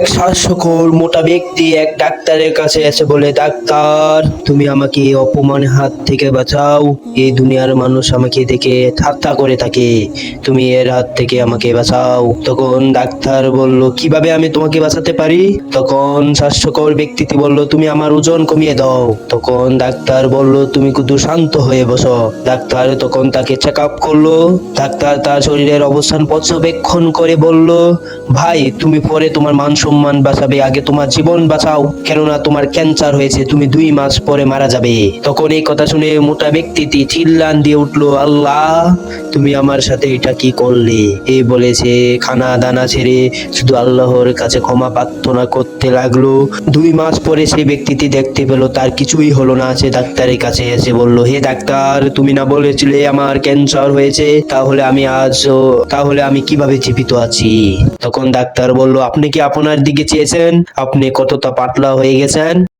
এক শাসকর মোটা ব্যক্তি এক ডাক্তারের কাছে এসে বলে, ডাক্তার, তুমি আমাকে এই অপমানের হাত থেকে বাঁচাও। এই দুনিয়ার মানুষ আমাকে দেখে ঠাট্টা করে থাকে। তুমি এর হাত থেকে আমাকে বাঁচাও। তখন ডাক্তার বলল, কীভাবে আমি তোমাকে বাঁচাতে পারি? তখন স্বাস্থ্যকর ব্যক্তিটি বলল, তুমি আমার ওজন কমিয়ে দাও। তখন ডাক্তার বলল, তুমি কিন্তু শান্ত হয়ে বসো। ডাক্তার তখন তাকে চেক আপ করল। ডাক্তার তার শরীরের অবস্থান পর্যবেক্ষণ করে বলল, ভাই, তুমি পরে তোমার মান সম্মান বাঁচাবে, আগে তোমার জীবন বাঁচাও। কেননা তোমার ক্যান্সার হয়েছে, তুমি দুই মাস পরে মারা যাবে। তখন এই কথা শুনে মোটা ব্যক্তিটি চিল্লান দিয়ে উঠল, আল্লাহ, তুমি আমার সাথে এটা কি করলে? এ বলেছে, খানা দানা ছেড়ে শুধু আল্লাহর কাছে ক্ষমা প্রার্থনা করতে লাগল। দুই মাস পরে সেই ব্যক্তিটি দেখতে পেল, তার কিছুই হলো না। সে ডাক্তারের কাছে এসে বলল, হে ডাক্তার, তুমি না বলেছিলে আমার ক্যান্সার হয়েছে? তাহলে আমি আজ তাহলে আমি কীভাবে জীবিত আছি? তখন ডাক্তার বলল, আপনি কি আপনার দিকে চেয়েছেন আপনি কতটা পাতলা হয়ে গেছেন?